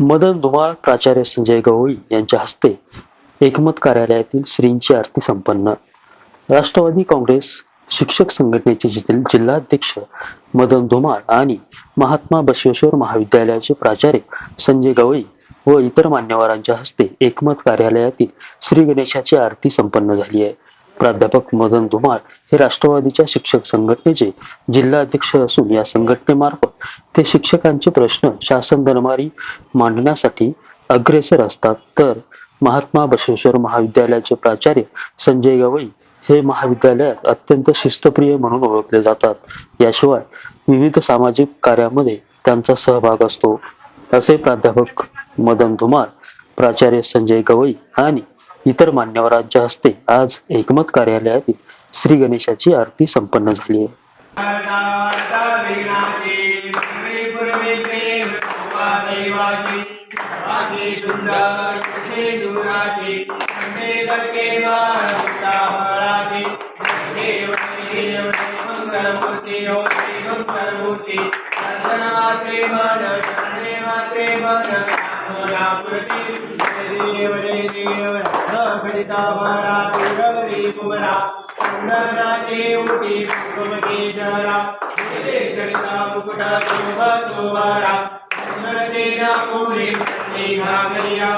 मदन धुमाळ प्राचार्य संजय गवळी यांच्या हस्ते एकमत कार्यालयातील श्रींची आरती संपन्न. राष्ट्रवादी काँग्रेस शिक्षक संघटनेचे जिल्हाध्यक्ष मदन धुमाळ आणि महात्मा बसवेश्वर महाविद्यालयाचे प्राचार्य संजय गवळी व इतर मान्यवरांच्या हस्ते एकमत कार्यालयातील श्री गणेशाची आरती संपन्न झाली आहे. प्राध्यापक मदन धुमाळ हे राष्ट्रवादीच्या शिक्षक संघटनेचे जिल्हा अध्यक्ष असून या संघटनेमार्फत ते शिक्षकांचे प्रश्न शासन दरबारी मांडण्यासाठी अग्रेसर असतात. तर महात्मा बसवेश्वर महाविद्यालयाचे प्राचार्य संजय गवई हे महाविद्यालयात अत्यंत शिस्तप्रिय म्हणून ओळखले जातात. याशिवाय विविध सामाजिक कार्यामध्ये त्यांचा सहभाग असतो. असे प्राध्यापक मदन धुमाळ प्राचार्य संजय गवई आणि इतर मान्यवरांच्या हस्ते आज एकमत कार्यालयातील श्री गणेशाची आरती संपन्न झाली आहे चे उठी कुमती जरा. करिता मुकुटा शोभा तोबारा तेरा कोरे घागरिया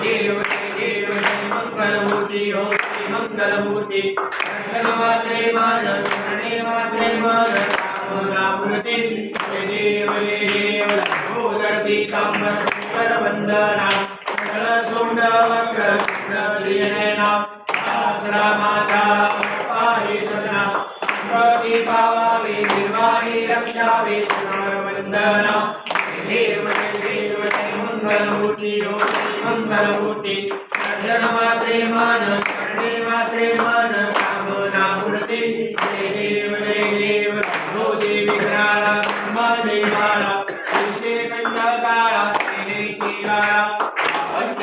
देव देव मंगलमूर्ती हो मंगलमूर्ती दर्शन मात्रे मान शरणे मात्रे मान रामूर्ती देव देव भूदर्दी कांबर कर वंदना. सोंड वक्र श्रीनयना आसरा माता पाहि सदना प्रति पावावे निर्वाणी रक्षावे वंदना देव देव मंगलमूर्ती हो मंगलमूर्ती दर्शन मात्रे मान शरणे मात्रे मान कामना मूर्ती देव देव हो देवी घराला माने माला तुझे कंदकाळा तेने किराळा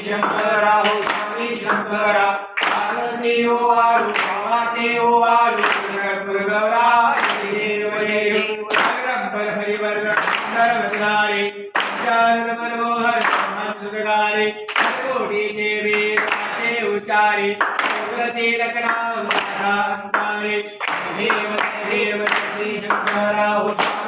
शंकरा स्वामी शंकरा देव वाळू സുഖകാരി ഉച്ചാരണ മനോഹര സുഖകാരി കോടി ദേവി ഉച്ചാരി ഉഗ്രതീരകനാം ദേവ ദേവ ശ്രീ ശങ്കരാ ഉച്ചാരി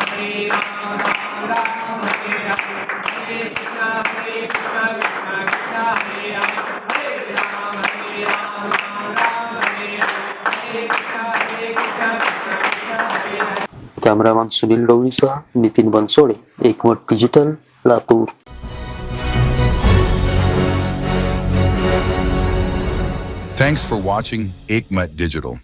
cameraman Sunil ડોવિસા Nitin Bansode Ekmat digital Latur Thanks for watching Ikma Digital.